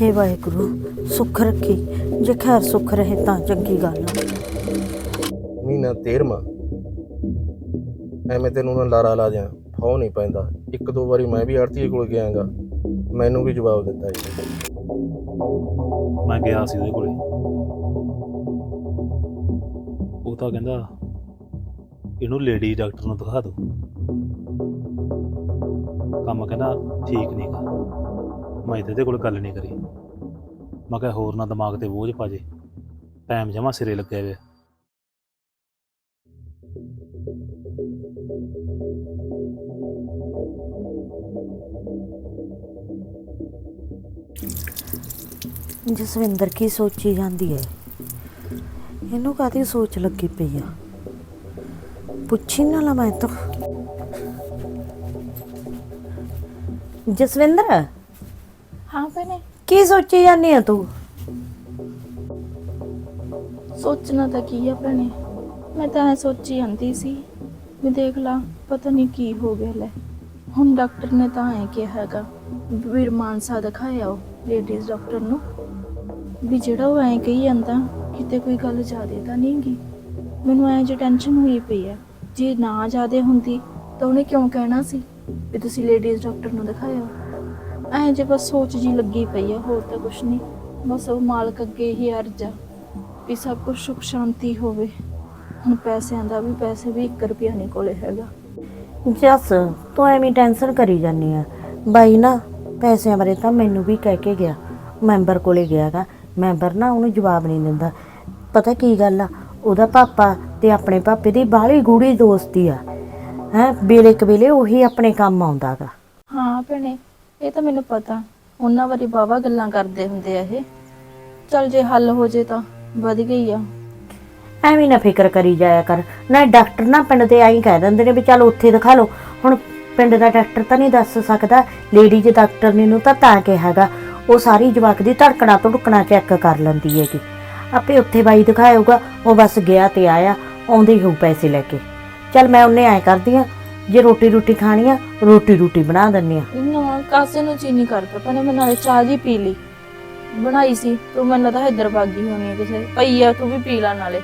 ਹੇ ਵਾਹਿਗੁਰੂ ਸੁੱਖ ਰੱਖੀ। ਜੇ ਖੈਰ ਸੁੱਖ ਰਹੇ ਤਾਂ ਚੰਗੀ ਗੱਲ ਮਹੀਨਾ 13ਵਾਂ ਐਵੇਂ ਤੈਨੂੰ ਨਾ ਲਾਰਾ ਲਾ ਦਿਆਂ ਫੋ ਨਹੀਂ ਪੈਂਦਾ। ਇੱਕ ਦੋ ਵਾਰੀ ਮੈਂ ਵੀ ਆੜਤੀਏ ਕੋਲ ਗਿਆਗਾ। ਮੈਨੂੰ ਵੀ ਜਵਾਬ ਦਿੱਤਾ ਜੀ ਮੈਂ ਗਿਆ ਸੀ ਉਹਦੇ ਕੋਲੇ। ਉਹ ਤਾਂ ਕਹਿੰਦਾ ਇਹਨੂੰ ਲੇਡੀ ਡਾਕਟਰ ਨੂੰ ਦਿਖਾ ਦਿਓ। ਕੰਮ ਕਹਿੰਦਾ ਠੀਕ ਨਹੀਂ ਗਾ ਮੈਂ ਤਾਂ ਇਹਦੇ ਕੋਲ ਗੱਲ ਨਹੀਂ ਕਰੀ। ਮੈਂ ਕਿਹਾ ਹੋਰ ਨਾ ਦਿਮਾਗ ਤੇ ਬੋਝ ਪਾ ਜੇ। ਟਾਈਮ ਜਮਾ ਸਿਰੇ ਲੱਗਿਆ ਵੇ ਜਸਵਿੰਦਰ ਕੀ ਸੋਚੀ ਜਾਂਦੀ ਹੈ? ਇਹਨੂੰ ਕਾਹਦੀ ਸੋਚ ਲੱਗੀ ਪਈ ਆ? ਪੁੱਛੀ ਨਾ ਲਾ ਮੈਂ ਤਾਂ। ਜਸਵਿੰਦਰ? ਹਾਂ ਭੈਣੇ ਕੀ ਸੋਚੀ ਜਾਂਦੀ ਆ ਤੂੰ? ਸੋਚਣਾ ਤਾਂ ਕੀ ਆ ਭੈਣੇ? ਮੈਂ ਤਾਂ ਐ ਸੋਚੀ ਜਾਂਦੀ ਸੀ ਵੀ ਦੇਖ ਲਾ, ਪਤਾ ਨਹੀਂ ਕੀ ਹੋ ਗਿਆ ਲੈ। ਹੁਣ ਡਾਕਟਰ ਨੇ ਤਾਂ ਐ ਕਿਹਾ ਹੈਗਾ ਵੀਰ ਮਾਨਸਾ ਦਿਖਾਇਆ ਉਹ ਲੇਡੀਜ਼ ਡਾਕਟਰ ਨੂੰ ਵੀ ਜਿਹੜਾ ਉਹ ਐ ਕਹੀ ਜਾਂਦਾ, ਕਿਤੇ ਕੋਈ ਗੱਲ ਜ਼ਿਆਦੇ ਤਾਂ ਨਹੀਂ ਗੀ। ਮੈਨੂੰ ਐ ਜੇ ਟੈਨਸ਼ਨ ਹੋਈ ਪਈ ਆ। ਜੇ ਨਾ ਜ਼ਿਆਦੇ ਹੁੰਦੀ ਤਾਂ ਉਹਨੇ ਕਿਉਂ ਕਹਿਣਾ ਸੀ ਵੀ ਤੁਸੀਂ ਲੇਡੀਜ਼ ਡਾਕਟਰ ਨੂੰ ਦਿਖਾਇਆ ਐ ਜੇ ਬਸ ਸੋਚ ਜੀ ਲੱਗੀ ਪਈ ਆ ਹੋਰ ਤਾਂ ਕੁਛ ਨਹੀਂ। ਬਸ ਉਹ ਮਾਲਕ ਅੱਗੇ ਹੀ ਅਰਜ਼ਾ ਵੀ ਸਭ ਕੁਝ ਸੁਖ ਸ਼ਾਂਤੀ ਹੋਵੇ। ਹੁਣ ਪੈਸਿਆਂ ਦਾ ਵੀ ਪੈਸੇ ਵੀ 1 ਰੁਪਿਆ ਨਹੀਂ ਕੋਲੇ ਹੈਗਾ। ਜਸ ਤੂੰ ਐਵੇਂ ਟੈਨਸ਼ਨ ਕਰੀ ਜਾਂਦੀ ਆ। ਬਾਈ ਨਾ ਪੈਸਿਆਂ ਬਾਰੇ ਤਾਂ ਮੈਨੂੰ ਵੀ ਕਹਿ ਕੇ ਗਿਆ। ਮੈਂਬਰ ਕੋਲੇ ਗਿਆਗਾ ਮੈਂਬਰ ਨਾ ਉਹਨੂੰ ਜਵਾਬ ਨਹੀਂ ਦਿੰਦਾ। ਪਤਾ ਕੀ ਗੱਲ ਆ? ਉਹਦਾ ਪਾਪਾ ਤੇ ਆਪਣੇ ਪਾਪੇ ਦੀ ਬਾਹਲੀ ਗੂੜੀ ਦੋਸਤੀ ਆ। ਹੈ ਵੇਲੇ ਕਵੇਲੇ ਉਹੀ ਆਪਣੇ ਕੰਮ ਆਉਂਦਾਗਾ ਹਾਂ ਭੈਣੇ ਇਹ ਤਾਂ ਮੈਨੂੰ ਪਤਾ। ਉਹਨਾਂ ਵਾਰੀ ਬਾਵਾ ਗੱਲਾਂ ਕਰਦੇ ਹੁੰਦੇ ਆ ਇਹ। ਚਲ ਜੇ ਹੱਲ ਹੋ ਜੇ ਤਾਂ ਵਧ ਗਈ ਆ। ਐਵੇਂ ਨਾ ਫਿਕਰ ਕਰੀ ਜਾਇਆ ਕਰ। ਨਾ ਡਾਕਟਰ ਨਾ ਪਿੰਡ ਦੇ ਆਈ ਕਹਿ ਦਿੰਦੇ ਨੇ ਵੀ ਚੱਲ ਉੱਥੇ ਦਿਖਾ ਲਓ। ਹੁਣ ਪਿੰਡ ਦਾ ਡਾਕਟਰ ਤਾਂ ਨਹੀਂ ਦੱਸ ਸਕਦਾ। ਲੇਡੀਜ਼ ਡਾਕਟਰ ਨੇ ਨੂੰ ਤਾਂ ਤਾਂ ਕਿਹਾਗਾ। ਉਹ ਸਾਰੀ ਜਵਾਕ ਦੀ ਧੜਕਣਾ ਧੜਕਣਾ ਚੈੱਕ ਕਰ ਲੈਂਦੀ ਹੈਗੀ। ਆਪੇ ਉੱਥੇ ਬਾਈ ਦਿਖਾਇਓਗਾ ਉਹ ਬਸ ਗਿਆ ਤੇ ਆਇਆ। ਆਉਂਦੇ ਹੀ ਹੋਊ ਪੈਸੇ ਲੈ ਕੇ। ਚੱਲ ਮੈਂ ਉਹਨੇ ਐ ਕਰਦੀ ਆ ਜੇ ਰੋਟੀ ਰੋਟੀ ਖਾਣੀ ਆ ਰੋਟੀ ਰੋਟੀ ਬਣਾ ਦਿੰਨੀ ਆ। ਨਾ ਕਾਸੇ ਨੂੰ ਚੀਨੀ ਕਰਦਾ ਭੈਣੇ ਮੈਂ ਨਾਲੇ ਚਾਹ ਜੀ ਪੀ ਲਈ। ਬਣਾਈ ਸੀ ਤੂੰ ਮੈਨੂੰ ਤਾਂ ਇੱਧਰ ਬਾਗੀ ਹੋਣੀ ਆ ਕਿਸੇ ਪਈ ਆ ਤੂੰ ਵੀ ਪੀ ਲੈ ਨਾਲੇ।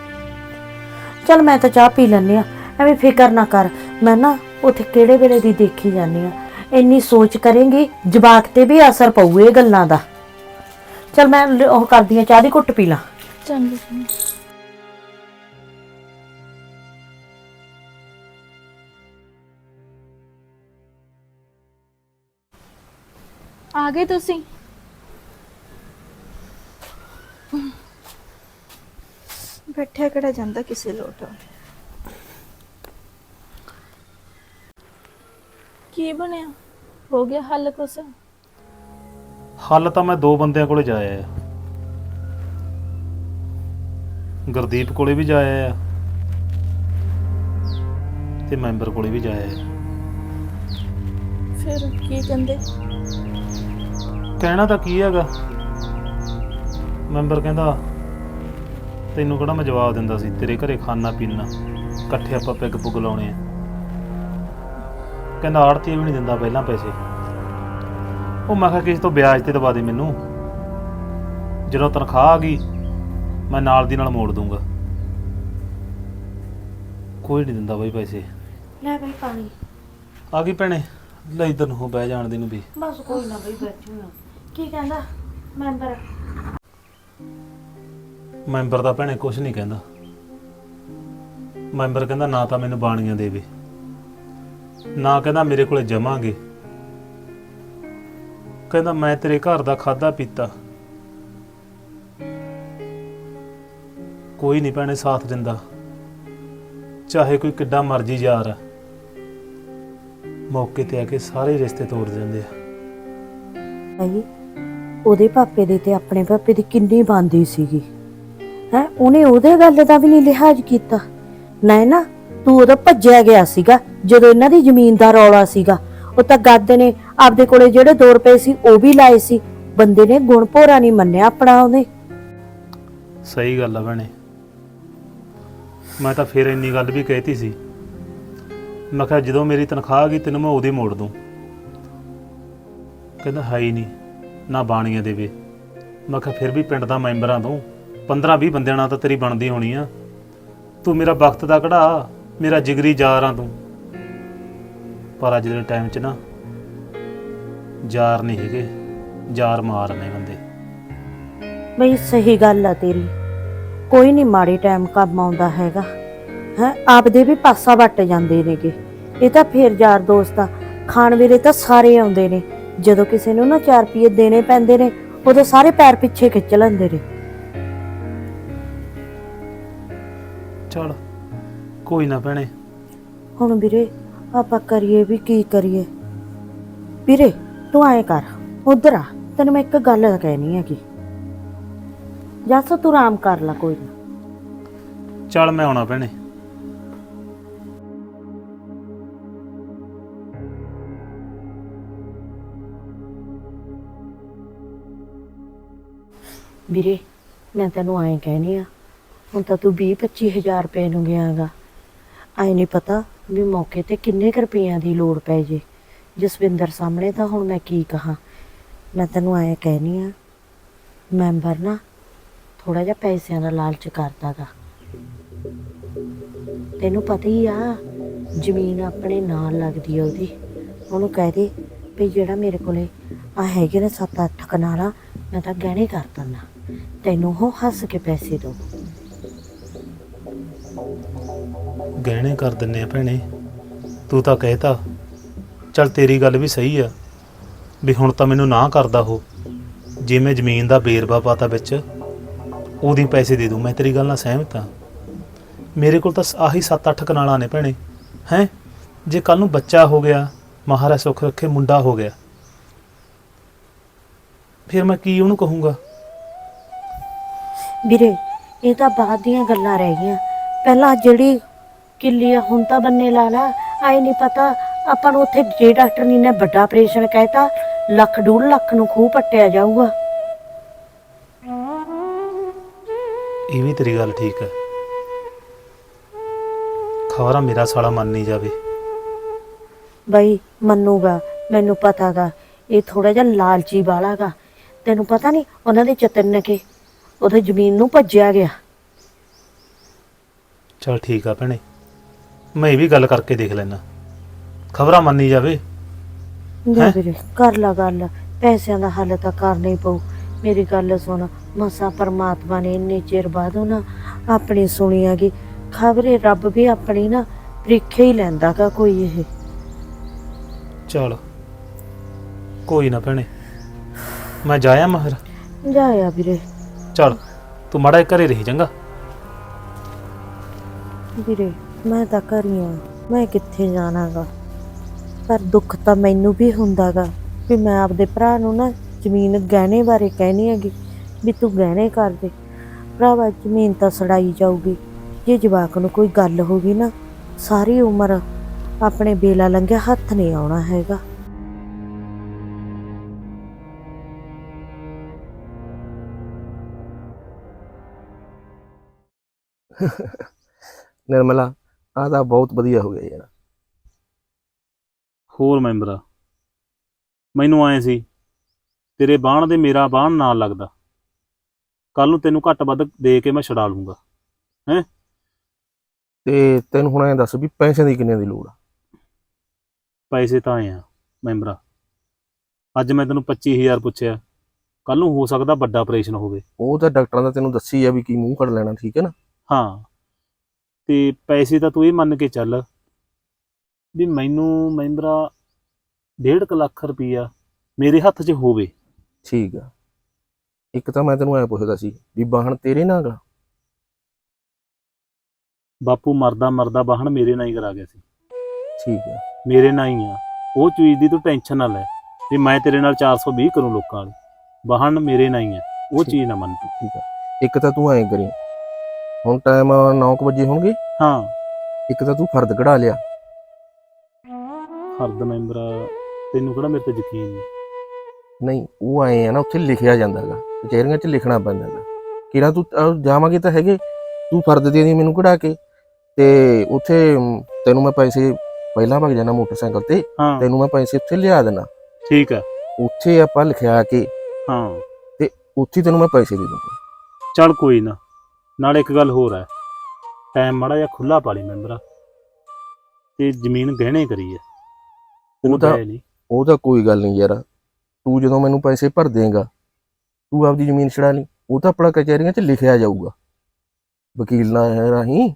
ਚੱਲ ਮੈਂ ਤਾਂ ਚਾਹ ਪੀ ਲੈਂਦੀ ਆ ਐਵੇਂ ਫਿਕਰ ਨਾ ਕਰ। ਮੈਂ ਨਾ ਉੱਥੇ ਕਿਹੜੇ ਵੇਲੇ ਦੀ ਦੇਖੀ ਜਾਂਦੀ ਆ। ਇੰਨੀ ਸੋਚ ਕਰੇਂਗੀ ਜਵਾਕ ਤੇ ਵੀ ਅਸਰ ਪਊ ਇਹ ਗੱਲਾਂ ਦਾ। ਚੱਲ ਮੈਂ ਉਹ ਕਰਦੀ ਆ ਚਾਹ ਦੀ ਘੁੱਟ ਪੀ ਲਾਂ। ਚੰਗਾ ਆ ਗਏ ਤੁਸੀਂ? ਬੈਠਿਆ ਕਿਹੜਾ ਜਾਂਦਾ ਕਿਸੇ ਲੋਟ। ਕੀ ਬਣਿਆ? ਹੋ ਗਿਆ ਹੱਲ ਕੁਛ? ਹੱਲ ਤਾਂ ਮੈਂ ਦੋ ਬੰਦਿਆਂ ਕੋਲੇ ਜਾਇਆ ਆ। ਗੁਰਦੀਪ ਕੋਲੇ ਵੀ ਜਾਇਆ ਆ ਤੇ ਮੈਂਬਰ ਕੋਲੇ ਵੀ ਜਾਇਆ ਆ। ਫਿਰ ਕੀ ਕਹਿੰਦੇ? ਕਹਿਣਾ ਤਾਂ ਕੀ ਹੈਗਾ? ਮੈਂਬਰ ਕਹਿੰਦਾ ਤੈਨੂੰ ਕਿਹੜਾ ਮੈਂ ਜਵਾਬ ਦਿੰਦਾ ਸੀ? ਤੇਰੇ ਘਰੇ ਖਾਣਾ ਪੀਣਾ ਇਕੱਠੇ ਆਪਾਂ ਪੈਗ ਪੁਗ ਲਾਉਣੇ ਆ। ਕਹਿੰਦਾ ਆੜਤੀ ਵੀ ਨਹੀਂ ਦਿੰਦਾ ਪਹਿਲਾਂ ਪੈਸੇ। ਉਹ ਮੈਂ ਕਿਹਾ ਕਿਸੇ ਤੋਂ ਵਿਆਜ ਤੇ ਦਵਾ ਦੇ ਮੈਨੂੰ। ਜਦੋਂ ਤਨਖਾਹ ਆ ਗਈ ਮੈਂ ਨਾਲ ਦੀ ਨਾਲ ਮੋੜ ਦੂੰਗਾ ਕੋਈ ਨਹੀਂ ਦਿੰਦਾ ਬਈ ਪੈਸੇ। ਲੈ ਬਈ ਪਾਣੀ। ਆ ਗਈ ਭੈਣੇ ਲੈ ਇਧਰ ਨੂੰ ਬਹਿ ਜਾਣ ਦੀ ਨੂੰ ਵੀ। ਬਸ ਕੋਈ ਨਾ ਬਈ ਬੈਠੀ ਹਾਂ ਕੀ ਕਹਿੰਦਾ ਮੈਂਬਰ? ਮੈਂਬਰ ਦਾ ਭੈਣੇ ਕੁਝ ਨਹੀਂ ਕਹਿੰਦਾ। ਮੈਂਬਰ ਕਹਿੰਦਾ ਨਾ ਤਾਂ ਮੈਨੂੰ ਬਾਣੀਆਂ ਦੇਵੇ। ਨਾ ਕਹਿੰਦਾ ਮੇਰੇ ਕੋਲੇ ਜਮਾਂਗੇ। ਕਹਿੰਦਾ ਮੈਂ ਤੇਰੇ ਘਰ ਦਾ ਖਾਦਾ ਪੀਤਾ। ਕੋਈ ਨਹੀਂ ਭੈਣੇ ਸਾਥ ਦਿੰਦਾ। ਚਾਹੇ ਕੋਈ ਕਿੱਡਾ ਮਰਜ਼ੀ ਯਾਰ ਆ। ਮੌਕੇ ਤੇ ਆ ਕੇ ਸਾਰੇ ਰਿਸ਼ਤੇ ਤੋੜ ਦਿੰਦੇ ਆ। ਭਾਈ ਉਹਦੇ ਪਾਪੇ ਦੀ ਤੇ ਆਪਣੇ ਪਾਪੇ ਦੀ ਕਿੰਨੀ ਬੰਦੀ ਸੀਗੀ। ਹੈ, ਉਹਨੇ ਉਹਦੇ ਗੱਲ ਦਾ ਵੀ ਨਹੀਂ ਲਿਹਾਜ਼ ਕੀਤਾ। ਨਾ ਨਾ ਤੂੰ ਉਹਦਾ ਭੱਜਿਆ ਗਿਆ ਸੀਗਾ, ਜਦੋਂ ਇਹਨਾਂ ਦੀ ਜ਼ਮੀਨ ਦਾ ਰੌਲਾ ਸੀਗਾ। ਉਹ ਤਾਂ ਗੱਦ ਨੇ ਆਪਦੇ ਕੋਲੇ ਜਿਹੜੇ 2 ਰੁਪਏ ਸੀ, ਉਹ ਵੀ ਲਾਏ ਸੀ। ਬੰਦੇ ਨੇ ਗੁਣ ਭੋਰਾ ਨਹੀਂ ਮੰਨਿਆ ਆਪਣਾ ਉਹਨੇ। ਸਹੀ ਗੱਲ ਆ ਭੈਣੇ। ਮੈਂ ਤਾਂ ਫੇਰ ਇੰਨੀ ਗੱਲ ਵੀ ਕਹਿਤੀ ਸੀ। ਮੈਂ ਕਿਹਾ ਜਦੋਂ ਮੇਰੀ ਤਨਖਾਹ ਆ ਗਈ, ਤੈਨੂੰ ਮੈਂ ਉਹਦੀ ਮੋੜ ਦੂੰ। ਕਹਿੰਦਾ ਹੈ ਹੀ ਨਹੀਂ। ਨਾ ਬਾਣੀਆਂ ਦੇਵੇ। ਮੈਂ ਕਿਹਾ, ਫਿਰ ਵੀ ਪਿੰਡ ਦਾ ਮੈਂਬਰਾਂ ਤੋਂ। 15 20 ਬੰਦਿਆਂ ਨਾਲ ਤਾਂ ਤੇਰੀ ਬਣਦੀ ਹੋਣੀ ਆ। ਤੂੰ ਮੇਰਾ ਵਕਤ ਦਾ ਕਢਾ, ਮੇਰਾ ਜਿਗਰੀ ਯਾਰ ਤੂੰ। ਪਰ ਅੱਜ ਦੇ ਟਾਈਮ 'ਚ ਨਾ ਯਾਰ ਨਹੀਂ ਹੈਗੇ, ਯਾਰ ਮਾਰਨੇ ਬੰਦੇ। ਬਈ, ਸਹੀ ਗੱਲ ਆ ਤੇਰੀ। ਕੋਈ ਨਹੀਂ ਮਾੜੇ ਟਾਈਮ ਕੰਮ ਆਉਂਦਾ ਹੈਗਾ। ਹੈ, ਆਪਦੇ ਵੀ ਪਾਸਾ ਵੱਟ ਜਾਂਦੇ ਨੇਗੇ। ਇਹ ਤਾਂ ਫੇਰ ਯਾਰ ਦੋਸਤ ਆ। ਖਾਣ ਵੇਲੇ ਤਾਂ ਸਾਰੇ ਆਉਂਦੇ ਨੇ। ਜਦੋਂ ਕਿਸੇ ਨੂੰ ਨਾ 4 ਰੁਪਏ ਦੇਣੇ ਪੈਂਦੇ ਨੇ ਉਦੋਂ ਸਾਰੇ ਪੈਰ ਪਿੱਛੇ ਖਿੱਚ ਲੈਂਦੇ ਨੇ। ਚਲ ਕੋਈ ਨਾ ਭੈਣੇ। ਹੁਣ ਵੀਰੇ ਆਪਾਂ ਕਰੀਏ ਵੀ ਕੀ ਕਰੀਏ। ਵੀਰੇ ਤੂੰ ਆਏ ਕਰ ਉਧਰ ਆ ਤੈਨੂੰ ਮੈਂ ਇੱਕ ਗੱਲ ਕਹਿਣੀ ਹੈਗੀ। ਜੱਸ ਤੂੰ ਆਰਾਮ ਕਰ ਲੈ ਕੋਈ ਨਾ। ਚੱਲ ਮੈਂ ਆਉਣਾ ਭੈਣੇ। ਵੀਰੇ, ਮੈਂ ਤੈਨੂੰ ਐਂ ਕਹਿਣੀ ਆ, ਹੁਣ ਤਾਂ ਤੂੰ 20 25000 ਰੁਪਏ ਨੂੰ ਗਿਆਗਾ ਐ ਨਹੀਂ ਪਤਾ ਵੀ ਮੌਕੇ ਤੇ ਕਿੰਨੇ ਕੁ ਰੁਪਈਆਂ ਦੀ ਲੋੜ ਪੈ ਜੇ। ਜਸਵਿੰਦਰ ਸਾਹਮਣੇ ਤਾਂ ਹੁਣ ਮੈਂ ਕੀ ਕਹਾਂ। ਮੈਂ ਤੈਨੂੰ ਐਂ ਕਹਿਣੀ ਆ, ਮੈਂਬਰ ਨਾ ਥੋੜਾ ਜਿਹਾ ਪੈਸਿਆਂ ਦਾ ਲਾਲਚ ਕਰਦਾਗਾ। ਤੈਨੂੰ ਪਤਾ ਹੀ ਆ, ਜ਼ਮੀਨ ਆਪਣੇ ਨਾਲ ਲੱਗਦੀ ਆ ਉਹਦੀ। ਉਹਨੂੰ ਕਹਿ ਦੇ ਵੀ ਜਿਹੜਾ ਮੇਰੇ ਕੋਲੇ ਆ ਹੈਗੇ ਨੇ 7-8 ਕਨਾਲਾ, ਮੈਂ ਤਾਂ ਗਹਿਣੇ ਕਰ ਦਿੰਦਾ। ਤੈਨੂੰ ਉਹ ਹੱਸ ਕੇ ਪੈਸੇ ਦੋ। ਗਹਿਣੇ ਕਰ ਦਿੰਨੇ ਆ ਭੈਣੇ। ਤੂੰ ਤਾਂ ਕਹਿਤਾ, ਚੱਲ ਤੇਰੀ ਗੱਲ ਵੀ ਸਹੀ ਆ, ਵੀ ਹੁਣ ਤਾਂ ਮੈਨੂੰ ਨਾ ਕਰਦਾ ਹੋ ਜੇ ਮੈਂ ਜ਼ਮੀਨ ਦਾ ਬੇਰਵਾ ਪਾਤਾ ਵਿੱਚ, ਉਹਦੀ ਪੈਸੇ ਦੇ ਦੂੰ, ਮੈਂ ਤੇਰੀ ਗੱਲ ਨਾਲ ਸਹਿਮਤ ਹਾਂ। ਮੇਰੇ ਕੋਲ ਤਾਂ ਆਹੀ 7-8 ਕਨਾਲਾਂ ਨੇ ਭੈਣੇ, ਹੈ? ਜੇ ਕੱਲ ਨੂੰ ਬੱਚਾ ਹੋ ਗਿਆ, ਮਹਾਰਾਜ ਸੁੱਖ ਰੱਖੇ, ਮੁੰਡਾ ਹੋ ਗਿਆ। ਫਿਰ ਮੈਂ ਕੀ ਉਹਨੂੰ ਕਹੂੰਗਾ? ਵੀਰੇ ਇਹ ਤਾਂ ਬਾਅਦ ਦੀਆਂ ਗੱਲਾਂ ਰਹਿ ਗਈਆਂ। ਪਹਿਲਾਂ ਜਿਹੜੀ ਕਿੱਲੀ ਆ ਹੁਣ ਤਾਂ ਬੰਨੇ ਲਾ ਲਾ। ਆਈ ਨਹੀਂ ਪਤਾ ਆਪਾਂ ਨੂੰ ਉੱਥੇ ਜੇ ਡਾਕਟਰ ਨੇ ਵੱਡਾ ਆਪਰੇਸ਼ਨ ਕਹਿਤਾ ਲੱਖ ਡੂਢ ਲੱਖ ਨੂੰ ਖੂਹ ਪੱਟਿਆ ਜਾਊਗਾ। ਇਹ ਵੀ ਤੇਰੀ ਗੱਲ ਠੀਕ ਹੈ। ਖਬਰਾਂ ਮੇਰਾ ਸਾਲਾ ਮੰਨ ਨਹੀਂ ਜਾਵੇ। ਬਈ ਮੰਨੂਗਾ ਮੈਨੂੰ ਪਤਾਗਾ। ਇਹ ਥੋੜਾ ਜਿਹਾ ਲਾਲਚੀ ਵਾਲਾਗਾ। ਤੈਨੂੰ ਪਤਾ ਨਹੀਂ ਉਹਨਾਂ ਦੇ ਚਤਨ ਕੇ ਉਹਦੇ ਜ਼ਮੀਨ ਨੂੰ ਭੱਜਿਆ ਗਿਆ। ਚਲ ਠੀਕ ਆ ਭੈਣੇ। ਮੈਂ ਇਹ ਵੀ ਗੱਲ ਕਰਕੇ ਦੇਖ ਲੈਣਾ ਖਬਰਾਂ ਮੰਨੀ ਜਾਵੇ। ਜਾ ਹੈਂ? ਵੀਰੇ ਕਰ ਲਾ ਗੱਲ। ਪੈਸਿਆਂ ਦਾ ਹੱਲ ਤਾਂ ਕਰਨਾ ਹੀ ਪਊ। ਮੇਰੀ ਗੱਲ ਸੁਣ ਮਸਾ ਪਰਮਾਤਮਾ ਨੇ ਇੰਨੇ ਚਿਰ ਬਾਅਦ ਨਾ ਆਪਣੀ ਸੁਣੀ ਹੈਗੀ। ਖਬਰੇ ਰੱਬ ਵੀ ਆਪਣੀ ਨਾ ਪ੍ਰੀਖਿਆ ਹੀ ਲੈਂਦਾਗਾ ਕੋਈ ਇਹ। ਚਲ ਕੋਈ ਨਾ ਭੈਣੇ। ਮੈਂ ਜਾਇਆ ਮਹਰ ਜਾਇਆ ਵੀਰੇ। ਚਲ, ਤੂੰ ਮਾੜਾ ਜਿਹਾ ਘਰੇ ਰਹੀ ਚੰਗਾ। ਵੀਰੇ, ਮੈਂ ਤਾਂ ਕਰੀਆਂ ਮੈਂ ਕਿੱਥੇ ਜਾਣਾਗਾ? ਪਰ ਦੁੱਖ ਤਾਂ ਮੈਨੂੰ ਵੀ ਹੁੰਦਾਗਾ ਵੀ ਮੈਂ ਆਪਦੇ ਭਰਾ ਨੂੰ ਨਾ ਜ਼ਮੀਨ ਗਹਿਣੇ ਬਾਰੇ ਕਹਿਣੀ ਹੈਗੀ, ਵੀ ਤੂੰ ਗਹਿਣੇ ਕਰ ਦੇ। ਭਰਾਵਾ, ਜ਼ਮੀਨ ਤਾਂ ਸੜਾਈ ਜਾਊਗੀ, ਜੇ ਜਵਾਕ ਨੂੰ ਕੋਈ ਗੱਲ ਹੋ ਗਈ ਨਾ, ਸਾਰੀ ਉਮਰ ਆਪਣੇ ਬੇਲਾ ਲੰਘਿਆ ਹੱਥ ਨਹੀਂ ਆਉਣਾ ਹੈਗਾ। ਨਿਰਮਲਾ ਆਹ ਤਾਂ ਬਹੁਤ ਵਧੀਆ ਹੋ ਗਿਆ ਯਾਰ। ਹੋਰ ਮੈਂਬਰਾ ਮੈਨੂੰ ਆਏ ਸੀ ਤੇਰੇ ਬਾਣ ਦੇ ਮੇਰਾ ਬਾਣ ਨਾਲ ਲੱਗਦਾ। ਕੱਲ ਨੂੰ ਤੈਨੂੰ ਘੱਟ ਵੱਧ ਦੇ ਕੇ ਮੈਂ ਛਡਾ ਲੂੰਗਾ ਤੇ ਤੈਨੂੰ ਹੁਣ ਐਂ ਦੱਸ ਵੀ ਪੈਸਿਆਂ ਦੀ ਕਿੰਨੇ ਦੀ ਲੋੜ ਆ? ਪੈਸੇ ਤਾਂ ਆਏ ਆ ਮੈਂਬਰਾ। ਅੱਜ ਮੈਂ ਤੈਨੂੰ 25000 ਪੁੱਛਿਆ ਕੱਲ ਨੂੰ ਹੋ ਸਕਦਾ ਵੱਡਾ ਆਪਰੇਸ਼ਨ ਹੋਵੇ। ਉਹ ਤਾਂ ਡਾਕਟਰਾਂ ਦਾ ਤੈਨੂੰ ਦੱਸੀ ਆ ਵੀ ਕੀ ਮੂੰਹ ਕੱਢ ਲੈਣਾ ਠੀਕ ਹੈ ਨਾ? ਹਾਂ। ਤੇ ਪੈਸੇ ਤਾਂ ਤੂੰ ਇਹ ਮੰਨ ਕੇ ਚੱਲ ਵੀ ਮੈਨੂੰ ਮੈਂਬਰਾ 1.5 ਲੱਖ ਰੁਪਈਆ ਮੇਰੇ ਹੱਥ 'ਚ ਹੋਵੇ। ਠੀਕ ਆ। ਇੱਕ ਤਾਂ ਮੈਂ ਤੈਨੂੰ ਐ ਪੁੱਛਦਾ ਸੀ ਵੀ ਵਾਹਣ ਤੇਰੇ ਨਾਲ ਗਾ? ਬਾਪੂ ਮਰਦਾ ਮਰਦਾ ਵਾਹਣ ਮੇਰੇ ਨਾਲ ਹੀ ਕਰਾ ਗਿਆ ਸੀ। ਠੀਕ ਆ। ਮੇਰੇ ਨਾਲ ਹੀ ਆ। ਉਹ ਚੀਜ਼ ਦੀ ਤੂੰ ਟੈਨਸ਼ਨ ਨਾ ਲੈ ਵੀ ਮੈਂ ਤੇਰੇ ਨਾਲ 420 ਕਰੂੰ ਲੋਕਾਂ ਵਾਲੀ। ਵਾਹਣ ਮੇਰੇ ਨਾਲ ਹੀ ਆ। ਉਹ। ਚੀਜ਼ ਨਾ ਮੰਨ ਤੂੰ। ਠੀਕ ਆ। ਇੱਕ ਤਾਂ ਤੂੰ ਐਂ ਕਰੀ ਹੁਣ ਟਾਈਮ 9 ਵਜੇ ਹੋਣਗੇ। ਹਾਂ। ਇੱਕ ਤਾਂ ਤੂੰ ਫਰਦ ਕਢਾ ਲਿਆ। ਹਰਦ ਮੈਂਬਰਾ ਤੈਨੂੰ ਕਿਹੜਾ ਮੇਰੇ ਤੇ ਯਕੀਨ ਨਹੀਂ ਨਹੀਂ ਉਹ ਆਏ ਆ ਨਾ ਉੱਥੇ ਲਿਖਿਆ ਜਾਂਦਾਗਾ ਕਚਹਿਰੀਆਂ 'ਚ ਲਿਖਣਾ ਪੈਂਦਾਗਾ ਕਿਰਾ ਤੂੰ ਅਹ ਜਾਵਾਂਗੇ ਤਾਂ ਹੈਗੇ। ਤੂੰ ਫਰਦ ਦੇ ਦੀ ਮੈਨੂੰ ਕਢਾ ਕੇ। ਤੇ ਉੱਥੇ ਤੈਨੂੰ ਮੈਂ ਪੈਸੇ ਪਹਿਲਾਂ ਭਗ ਜਾਣਾ ਮੋਟਰਸਾਈਕਲ ਤੇ। ਹਾਂ। ਤੈਨੂੰ ਮੈਂ ਪੈਸੇ ਉੱਥੇ ਲਿਆ ਦੇਣਾ। ਠੀਕ ਆ ਉੱਥੇ ਆਪਾਂ ਲਿਖਿਆ ਕੇ ਹਾਂ। ਉੱਥੇ ਹੀ ਤੈਨੂੰ ਮੈਂ ਪੈਸੇ ਦੇ ਦੂੰਗਾ। ਚੱਲ ਕੋਈ ਨਾ। ਨਾਲ ਇੱਕ ਗੱਲ ਹੋਰ ਹੈ। ਟਾਈਮ ਮਾੜਾ ਜਿਹਾ ਖੁੱਲਾ ਪਾਲੀ ਮੈਂਬਰਾ ਤੇ ਜ਼ਮੀਨ ਗਹਿਣੇ ਕਰੀ ਹੈ। ਉਹ ਤਾਂ- ਪਤਾ ਨਹੀਂ। ਉਹ ਤਾਂ ਕੋਈ ਗੱਲ ਨਹੀਂ ਯਾਰ। ਤੂੰ ਜਦੋਂ ਮੈਨੂੰ ਪੈਸੇ ਭਰ ਦੇਂਗਾ ਤੂੰ ਆਪਦੀ ਜ਼ਮੀਨ ਛੜਾ ਲਈ। ਉਹ ਤਾਂ ਆਪਣਾ ਕਚਹਿਰੀਆਂ 'ਚ ਲਿਖਿਆ ਜਾਊਗਾ। ਵਕੀਲ ਨਾਲ ਰਾਹੀਂ।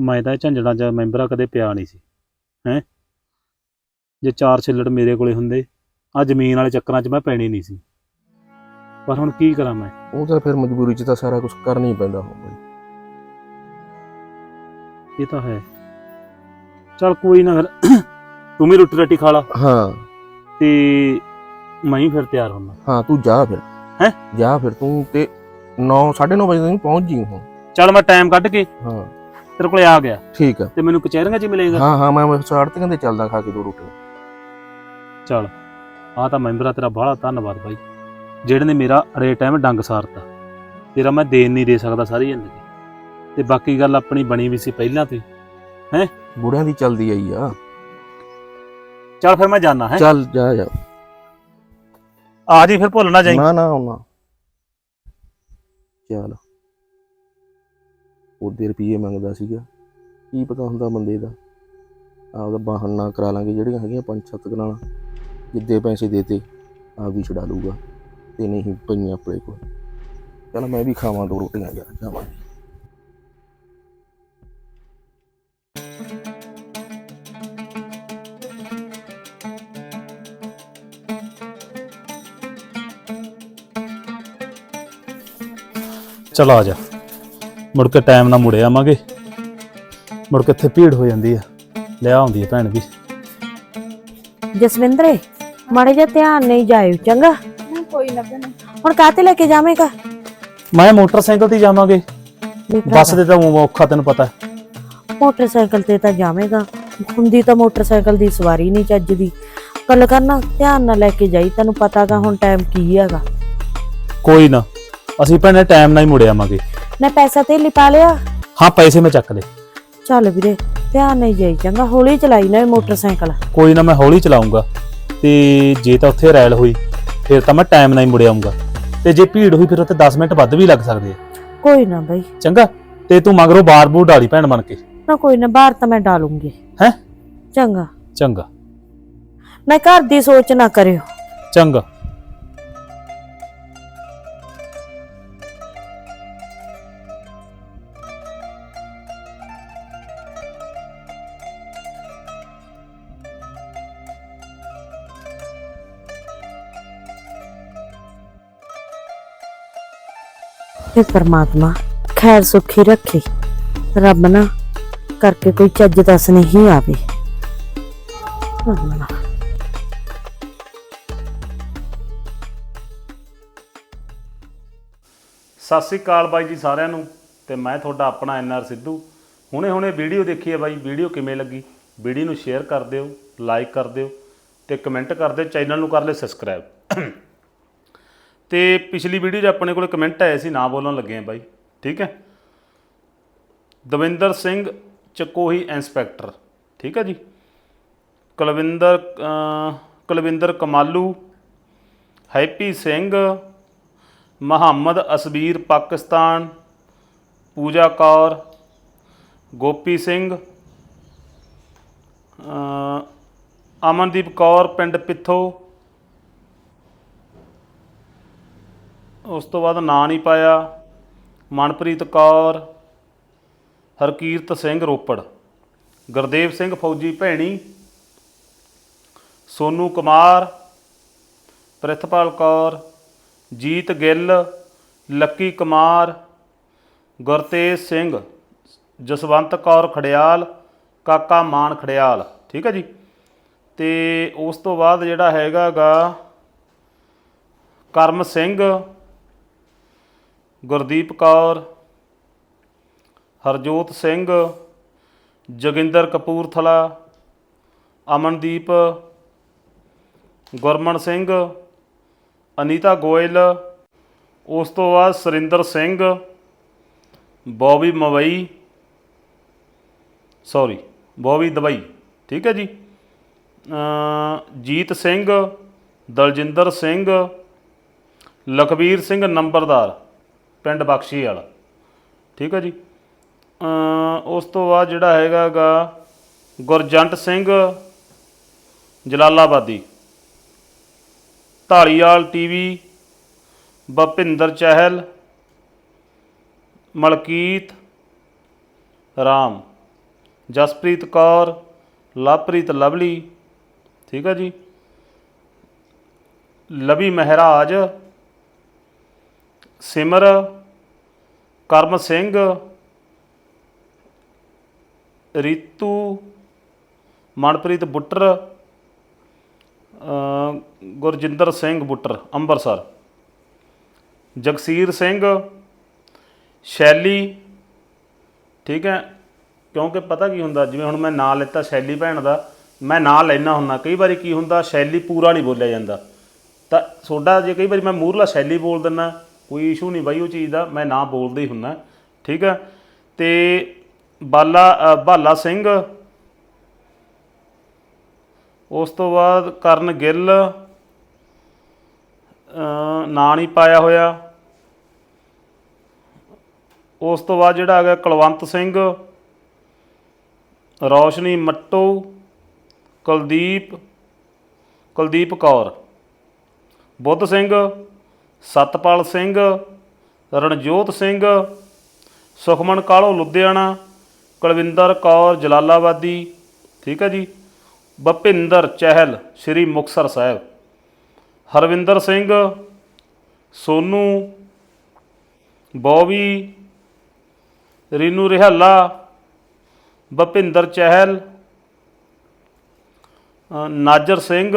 ਮੈਂ ਤਾਂ ਝੰਜੜਾਂ 'ਚ ਮੈਂਬਰਾ ਕਦੇ ਪਿਆ ਨਹੀਂ ਸੀ। ਹੈ? ਜੇ ਚਾਰ ਛਿੱਲੜ ਮੇਰੇ ਕੋਲੇ ਹੁੰਦੇ ਆ ਜ਼ਮੀਨ ਵਾਲੇ ਚੱਕਰਾਂ 'ਚ ਮੈਂ ਪੈਣੀ ਨਹੀਂ ਸੀ। ਪਰ ਹੁਣ ਕੀ ਕਰਾਂ ਮੈਂ? ਉਹ ਤਾਂ ਫਿਰ ਮਜਬੂਰੀ 'ਚ ਤਾਂ ਸਾਰਾ ਕੁਝ ਕਰਨਾ ਹੀ ਪੈਂਦਾ ਹੁਣ ਬਈ ਇਹ ਤਾਂ ਹੈ। ਚੱਲ ਕੋਈ ਨਾ ਫਿਰ ਤੂੰ ਵੀ ਰੋਟੀ ਰਾਟੀ ਖਾ ਲਾ। ਹਾਂ। ਤੇ ਮੈਂ ਹੀ ਫਿਰ ਤਿਆਰ ਹੁੰਨਾ। ਹਾਂ ਤੂੰ ਜਾ ਫਿਰ। ਹੈਂ? ਜਾ ਫਿਰ ਤੂੰ ਤੇ 9 9:30 ਵਜੇ ਤੱਕ ਪਹੁੰਚ ਜੀ ਹੁਣ। ਚੱਲ ਮੈਂ ਟਾਈਮ ਕੱਢ ਕੇ ਹਾਂ। ਤੇਰੇ ਕੋਲੇ ਆ ਗਿਆ। ਠੀਕ ਆ। ਤੇ ਮੈਨੂੰ ਕਚਹਿਰੀਆਂ 'ਚ ਹੀ ਮਿਲੇਗਾ। ਹਾਂ ਹਾਂ ਮੈਂ ਸਾੜਤੀਆਂ ਤੇ ਚੱਲਦਾ ਖਾ ਕੇ ਦੋ ਰੋਟੀਆਂ ਚੱਲ ਆ ਤਾਂ ਮੈਂਬਰਾ ਤੇਰਾ ਬਾਹਲਾ ਧੰਨਵਾਦ ਬਾਈ। ਜਿਹੜੇ ਨੇ ਮੇਰਾ ਰੇ ਟਾਈਮ ਡੰਗ ਸਾਰਤਾ। ਤੇਰਾ ਮੈਂ ਦੇਣ ਨਹੀਂ ਦੇ ਸਕਦਾ ਸਾਰੀ ਜ਼ਿੰਦਗੀ। ਤੇ ਬਾਕੀ ਗੱਲ ਆਪਣੀ ਬਣੀ ਵੀ ਸੀ ਪਹਿਲਾਂ ਤੋਂ। ਹੀ। ਬੁੜਿਆਂ ਦੀ ਚੱਲਦੀ ਆਈ ਆ। ਚੱਲ ਫਿਰ ਮੈਂ ਜਾਣਾ ਹੈ? ਚੱਲ ਜਾ ਜਾ। ਆ ਜੀ ਫਿਰ ਭੁੱਲ ਨਾ ਜਾਈ। ਨਾ ਨਾ ਨਾ ਚੱਲ। ਉਹਦੇ ਰੁਪਏ ਮੰਗਦਾ ਸੀਗਾ। ਕੀ ਪਤਾ ਹੁੰਦਾ ਬੰਦੇ ਦਾ। ਆਪਦਾ ਬਹਾਨਾ ਕਰਾ ਲਾਂਗੇ ਜਿਹੜੀਆਂ ਹੈਗੀਆਂ ਪੰਜ ਸੱਤ ਕਨਾਲਾਂ। ਜਿੱਦੇ ਪੈਸੇ ਦੇਤੇ ਆਪ ਵੀ ਛੁਡਾ ਲੂਗਾ ਤੇ ਨਹੀਂ ਪਈਆਂ ਆਪਣੇ ਕੋਲ। ਚਲ ਮੈਂ ਵੀ ਖਾਵਾਂ ਦੋ ਰੋਟੀਆਂ ਜਾ ਜਾਵਾਂ। ਚਲ ਆ ਜਾ। ਮੁੜ ਕੇ ਟਾਈਮ ਨਾਲ ਮੁੜੇ ਆਵਾਂਗੇ। ਮੁੜ ਕੇ ਇੱਥੇ ਭੀੜ ਹੋ ਜਾਂਦੀ ਆ। ਲੈ ਆਉਂਦੀ ਆ ਭੈਣ ਵੀ। ਜਸਵਿੰਦਰੇ ਮਾੜੇ ਜਿਹਾ ਧਿਆਨ ਨਹੀਂ ਜਾਇਓ ਚੰਗਾ? ਕੋਈ ਨਾ ਭੈਣੇ। ਹੁਣ ਕਾਹਤੇ ਲੈ ਕੇ ਜਾਵੇਂਗਾ? ਮੈਂ ਮੋਟਰਸਾਈਕਲ ਤੇ ਜਾਵਾਂਗੇ। ਵੀ ਭਰਾ, ਬੱਸ ਤੇ। ਤਾਂ ਊਂ ਔਖਾ ਤੈਨੂੰ ਪਤਾ। ਹੈ। ਮੋਟਰਸਾਈਕਲ ਤੇ ਤਾਂ ਜਾਵੇਂਗਾ। ਹੁੰਦੀ ਤਾਂ ਮੋਟਰਸਾਈਕਲ ਦੀ ਸਵਾਰੀ ਨਹੀਂ ਚੱਜਦੀ ਗੱਲ ਕਰਨਾ ਧਿਆਨ ਨਾਲ ਲੈ ਕੇ ਜਾਈ ਤੈਨੂੰ ਪਤਾਗਾ ਹੁਣ ਟਾਈਮ ਕੀ ਹੈਗਾ। ਕੋਈ ਨਾ ਅਸੀਂ ਭੈਣੇ ਟਾਈਮ ਨਾਲ ਹੀ ਮੁੜ ਆਵਾਂਗੇ। ਨਾ ਪੈਸਾ ਤੇ ਲਿਪਾ ਲਿਆ? ਹਾਂ ਪੈਸੇ ਮੈਂ ਚੱਕ ਲਏ ਚੱਲ ਵੀਰੇ ਧਿਆਨ ਨਹੀਂ ਜਾਈ ਚੰਗਾ। ਹੌਲੀ ਚਲਾਈ ਨਾ ਇਹ ਮੋਟਰਸਾਈਕਲ। ਕੋਈ ਨਾ ਮੈਂ ਹੌਲੀ ਚਲਾਉਂਗਾ ਤੇ ਜੇ ਤਾਂ ਉੱਥੇ ਰੈਲ ਹੋਈ। ਫਿਰ ਤਾਂ ਮੈਂ ਟਾਈਮ ਨਾਲ ਹੀ ਮੁੜ ਆਉਂਗਾ ਤੇ ਜੇ ਭੀੜ ਹੋਈ ਫਿਰ ਉੱਥੇ 10 ਮਿੰਟ ਵੱਧ ਵੀ ਲੱਗ ਸਕਦੇ ਆ। ਕੋਈ ਨਾ ਬਈ। ਚੰਗਾ ਤੇ ਤੂੰ ਮਗਰੋਂ ਬਾਰ-ਬੂਰ ਡਾਲੀ ਭੈਣ ਬਣ ਕੇ। ਨਾ ਕੋਈ ਨਾ ਬਾਹਰ ਤਾਂ ਮੈਂ ਡਾਲੂੰਗੀ। ਹੈਂ? ਚੰਗਾ। ਚੰਗਾ। ਨਾ ਘਰ ਦੀ ਸੋਚ ਨਾ ਕਰਿਓ। ਚੰਗਾ। ਕਿ ਪਰਮਾਤਮਾ ਖੈਰ ਸੁਖੀ ਰੱਖੇ। ਰੱਬ ਨਾ ਕਰਕੇ ਕੋਈ ਚੱਜ ਦੱਸ ਨਹੀਂ ਆਵੇ। ਸਤਿ ਸ੍ਰੀ ਅਕਾਲ ਬਾਈ ਜੀ ਸਾਰਿਆਂ ਨੂੰ ਤੇ ਮੈਂ ਤੁਹਾਡਾ ਆਪਣਾ ਐਨ ਆਰ ਸਿੱਧੂ। ਹੁਣੇ ਹੁਣੇ ਵੀਡੀਓ ਦੇਖੀ ਹੈ ਬਾਈ। ਵੀਡੀਓ ਕਿਵੇਂ ਲੱਗੀ? ਵੀਡੀਓ ਨੂੰ ਸ਼ੇਅਰ ਕਰ ਦਿਓ, ਲਾਈਕ ਕਰ ਦਿਓ ਤੇ ਕਮੈਂਟ ਕਰ ਦਿਓ, ਚੈਨਲ ਨੂੰ ਕਰ ਲਿਓ ਸਬਸਕ੍ਰਾਈਬ। ਤੇ ਪਿਛਲੀ ਵੀਡੀਓ 'ਚ ਆਪਣੇ ਕੋਲ ਕਮੈਂਟ ਆਏ ਸੀ, ਨਾ ਬੋਲਣ ਲੱਗੇ ਆ ਬਾਈ, ਠੀਕ ਹੈ? ਦਵਿੰਦਰ ਸਿੰਘ ਚਕੋਹੀ ਇੰਸਪੈਕਟਰ, ਠੀਕ ਹੈ ਜੀ? ਕੁਲਵਿੰਦਰ ਕੁਲਵਿੰਦਰ ਕਮਾਲੂ, ਹੈਪੀ ਸਿੰਘ, ਮੁਹੰਮਦ ਅਸਬੀਰ ਪਾਕਿਸਤਾਨ, ਪੂਜਾ ਕੌਰ, ਗੋਪੀ ਸਿੰਘ ਅਮਨਦੀਪ ਕੌਰ, ਪਿੰਡ ਪਿੱਥੋ ਉਸ ਤੋਂ ਬਾਅਦ ਨਾਂ ਨਹੀਂ ਪਾਇਆ। ਮਨਪ੍ਰੀਤ ਕੌਰ, ਹਰਕੀਰਤ ਸਿੰਘ ਰੋਪੜ, ਗੁਰਦੇਵ ਸਿੰਘ ਫੌਜੀ ਭੈਣੀ, ਸੋਨੂ ਕੁਮਾਰ ਪ੍ਰਿਥਪਾਲ ਕੌਰ, ਜੀਤ ਗਿੱਲ, ਲੱਕੀ ਕੁਮਾਰ, ਗੁਰਤੇਜ ਸਿੰਘ, ਜਸਵੰਤ ਕੌਰ ਖੜਿਆਲ, ਕਾਕਾ ਮਾਨ ਖੜਿਆਲ। ਠੀਕ ਹੈ ਜੀ? ਤੇ ਉਸ ਤੋਂ ਬਾਅਦ ਜਿਹੜਾ ਹੈਗਾਗਾ ਕਰਮ ਸਿੰਘ ਗੁਰਦੀਪ ਕੌਰ, ਹਰਜੋਤ ਸਿੰਘ, ਜੋਗਿੰਦਰ ਕਪੂਰਥਲਾ, ਅਮਨਦੀਪ, ਗੁਰਮਨ ਸਿੰਘ, ਅਨੀਤਾ ਗੋਇਲ, ਉਸ ਤੋਂ ਬਾਅਦ ਸੁਰਿੰਦਰ ਸਿੰਘ, ਬੌਬੀ ਮਵਈ ਸੌਰੀ ਬੌਬੀ ਦਬਈ ਠੀਕ ਹੈ ਜੀ? ਜੀਤ ਸਿੰਘ, ਦਲਜਿੰਦਰ ਸਿੰਘ, ਲਖਬੀਰ ਸਿੰਘ ਨੰਬਰਦਾਰ। ਪਿੰਡ ਬਖਸ਼ੀ ਵਾਲਾ। ਠੀਕ ਹੈ ਜੀ? ਉਸ ਤੋਂ ਬਾਅਦ ਜਿਹੜਾ ਹੈਗਾ ਗਾ ਗੁਰਜੰਟ ਸਿੰਘ ਜਲਾਲਾਬਾਦੀ। ਢਾਲੀਵਾਲ ਟੀਵੀ ਭਪਿੰਦਰ ਚਹਿਲ, ਮਲਕੀਤ ਰਾਮ, ਜਸਪ੍ਰੀਤ ਕੌਰ, ਲਵਪ੍ਰੀਤ ਲਵਲੀ। ਠੀਕ ਹੈ ਜੀ? ਲਵੀ ਮਹਿਰਾਜ ਸਿਮਰ, ਕਰਮ ਸਿੰਘ, ਰੀਤੂ, ਮਨਪ੍ਰੀਤ ਬੁੱਟਰ ਗੁਰਜਿੰਦਰ ਸਿੰਘ ਬੁੱਟਰ ਅੰਮ੍ਰਿਤਸਰ ਜਗਸੀਰ ਸਿੰਘ, ਸ਼ੈਲੀ, ਠੀਕ ਹੈ, ਕਿਉਂਕਿ ਪਤਾ ਕੀ ਹੁੰਦਾ, ਜਿਵੇਂ ਹੁਣ ਮੈਂ ਨਾਂ ਲੈਤਾ ਸ਼ੈਲੀ ਭੈਣ ਦਾ, ਮੈਂ ਨਾਂ ਲੈਣਾ ਹੁੰਦਾ ਕਈ ਵਾਰੀ ਕੀ ਹੁੰਦਾ, ਸ਼ੈਲੀ ਪੂਰਾ ਨਹੀਂ ਬੋਲਿਆ ਜਾਂਦਾ। ਤਾਂ ਤੁਹਾਡਾ ਜੇ ਕਈ ਵਾਰੀ ਮੈਂ ਮੂਰਲਾ ਸ਼ੈਲੀ ਬੋਲ ਦਿੰਦਾ ਕੋਈ ਇਸ਼ੂ ਨਹੀਂ ਬਾਈ ਉਹ ਚੀਜ਼ ਦਾ ਮੈਂ ਨਾ ਬੋਲਦਾ ਹੀ ਹੁੰਦਾ। ਠੀਕ ਹੈ? ਤੇ ਬਾਲਾ ਬਾਲਾ ਸਿੰਘ ਉਸ ਤੋਂ ਬਾਅਦ ਕਰਨ ਗਿੱਲ ਅ, ਨਾਂ ਨਹੀਂ ਪਾਇਆ ਹੋਇਆ। ਉਸ ਤੋਂ ਬਾਅਦ ਜਿਹੜਾ ਹੈਗਾ ਕੁਲਵੰਤ ਸਿੰਘ ਰੌਸ਼ਨੀ ਮੱਟੂ ਕੁਲਦੀਪ ਕੁਲਦੀਪ ਕੌਰ ਬੁੱਧ ਸਿੰਘ ਸਤਪਾਲ ਸਿੰਘ, ਰਣਜੋਤ ਸਿੰਘ, ਸੁਖਮਨ ਕਾਲੋ, ਲੁਧਿਆਣਾ, ਕੁਲਵਿੰਦਰ ਕੌਰ, ਜਲਾਲਾਬਾਦੀ, ਠੀਕ ਹੈ ਜੀ ਭਪਿੰਦਰ ਚਹਿਲ, ਸ੍ਰੀ ਮੁਕਤਸਰ ਸਾਹਿਬ, ਹਰਵਿੰਦਰ ਸਿੰਘ, ਸੋਨੂ, ਬੋਵੀ, ਰੀਨੂ ਰਿਹਾਲਾ ਭਪਿੰਦਰ ਚਹਿਲ ਨਾਜਰ ਸਿੰਘ,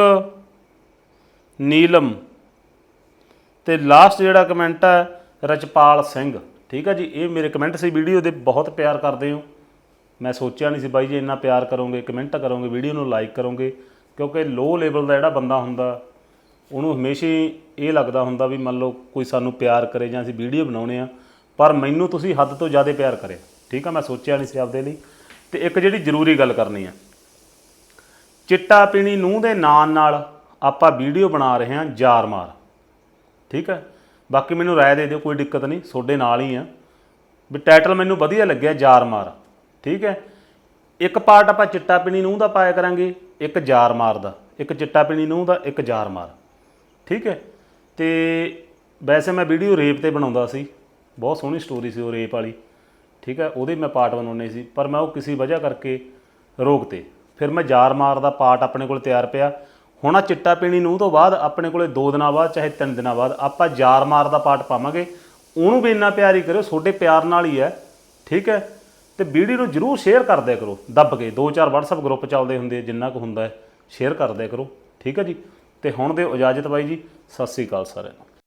ਨੀਲਮ ਤੇ ਲਾਸਟ ਜਿਹੜਾ ਕਮੈਂਟ ਹੈ, ਰਚਪਾਲ ਸਿੰਘ। ਠੀਕ ਹੈ ਜੀ, ਇਹ ਮੇਰੇ ਕਮੈਂਟ ਸੀ ਵੀਡੀਓ ਦੇ, ਬਹੁਤ ਪਿਆਰ ਕਰਦੇ ਹੋ। ਮੈਂ ਸੋਚਿਆ ਨਹੀਂ ਸੀ ਬਾਈ ਜੀ, ਇੰਨਾ ਪਿਆਰ ਕਰੋਗੇ ਕਮੈਂਟ ਕਰੋਗੇ, ਵੀਡੀਓ ਨੂੰ ਲਾਈਕ ਕਰੋਗੇ, ਕਿਉਂਕਿ ਲੋ ਲੈਵਲ ਦਾ ਜਿਹੜਾ ਬੰਦਾ ਹੁੰਦਾ, ਉਹਨੂੰ ਹਮੇਸ਼ਾ ਹੀ ਇਹ ਲੱਗਦਾ ਹੁੰਦਾ ਵੀ ਮੰਨ ਲਓ ਕੋਈ ਸਾਨੂੰ ਪਿਆਰ ਕਰੇ ਜਾਂ ਅਸੀਂ ਵੀਡੀਓ ਬਣਾਉਣੇ ਆ, ਪਰ ਮੈਨੂੰ ਤੁਸੀਂ ਹੱਦ ਤੋਂ ਜ਼ਿਆਦਾ ਪਿਆਰ ਕਰੇ ਠੀਕ ਆ, ਮੈਂ ਸੋਚਿਆ ਨਹੀਂ ਸੀ ਆਪਦੇ ਲਈ। ਤੇ ਇੱਕ ਜਿਹੜੀ ਜ਼ਰੂਰੀ ਗੱਲ ਕਰਨੀ ਆ, ਚਿੱਟਾ ਪੀਣੀ ਨੂੰਹ ਦੇ ਨਾਂ ਨਾਲ ਆਪਾਂ ਵੀਡੀਓ ਬਣਾ ਰਹੇ ਹਾਂ, ਜਾਰ ਮਾਰ। ਠੀਕ ਹੈ? ਬਾਕੀ ਮੈਨੂੰ ਰਾਏ ਦੇ ਦਿਓ, ਕੋਈ ਦਿੱਕਤ ਨਹੀਂ, ਤੁਹਾਡੇ ਨਾਲ ਹੀ ਆ। ਵੀ ਟਾਈਟਲ ਮੈਨੂੰ ਵਧੀਆ ਲੱਗਿਆ, ਜਾਰ ਮਾਰ। ਠੀਕ ਹੈ? ਇੱਕ ਪਾਰਟ ਆਪਾਂ ਚਿੱਟਾ ਪੀਣੀ ਨੂੰਹ ਦਾ ਪਾਇਆ ਕਰਾਂਗੇ, ਇੱਕ ਜਾਰ ਮਾਰ ਦਾ। ਇੱਕ ਚਿੱਟਾ ਪੀਣੀ ਨੂੰਹ ਦਾ, ਇੱਕ ਜਾਰ ਮਾਰ। ਠੀਕ ਹੈ? ਤੇ ਵੈਸੇ ਮੈਂ ਵੀਡੀਓ ਰੇਪ ਤੇ ਬਣਾਉਂਦਾ ਸੀ। ਬਹੁਤ ਸੋਹਣੀ ਸਟੋਰੀ ਸੀ ਉਹ ਰੇਪ ਵਾਲੀ। ਠੀਕ ਹੈ? ਉਹਦੇ ਮੈਂ ਪਾਰਟ ਬਣਾਉਣੇ ਸੀ, ਪਰ ਮੈਂ ਉਹ ਕਿਸੇ ਵਜ੍ਹਾ ਕਰਕੇ ਰੋਕ ਤੇ ਫਿਰ ਮੈਂ ਜਾਰ ਮਾਰ ਦਾ ਪਾਰਟ ਆਪਣੇ ਕੋਲ ਤਿਆਰ ਪਿਆ। ਹੁਣ ਆ ਚਿੱਟਾ ਪੀਣੀ ਨੂੰ ਤੋਂ ਬਾਅਦ ਆਪਣੇ ਕੋਲੇ 2 ਦਿਨਾਂ ਬਾਅਦ ਚਾਹੇ 3 ਦਿਨਾਂ ਬਾਅਦ ਆਪਾਂ ਜਾਰ ਮਾਰ ਦਾ ਪਾਠ ਪਾਵਾਂਗੇ। ਉਹਨੂੰ ਵੀ ਇੰਨਾ ਪਿਆਰ ਹੀ ਕਰਿਓ, ਤੁਹਾਡੇ ਪਿਆਰ ਨਾਲ ਹੀ ਹੈ। ਠੀਕ ਹੈ? ਤੇ ਵੀਡੀਓ ਨੂੰ ਜਰੂਰ ਸ਼ੇਅਰ ਕਰਦਿਆ ਕਰੋ। ਦੱਬ ਕੇ ਦੋ ਚਾਰ WhatsApp ਗਰੁੱਪ ਚੱਲਦੇ ਹੁੰਦੇ ਜਿੰਨਾ ਕੁ ਹੁੰਦਾ ਹੈ ਸ਼ੇਅਰ ਕਰਦਿਆ ਕਰੋ। ਠੀਕ ਹੈ ਜੀ? ਤੇ ਹੁਣ ਦੇ ਇਜਾਜ਼ਤ ਬਾਈ ਜੀ, ਸਤਿ ਸ੍ਰੀ ਅਕਾਲ ਸਾਰਿਆਂ ਨੂੰ।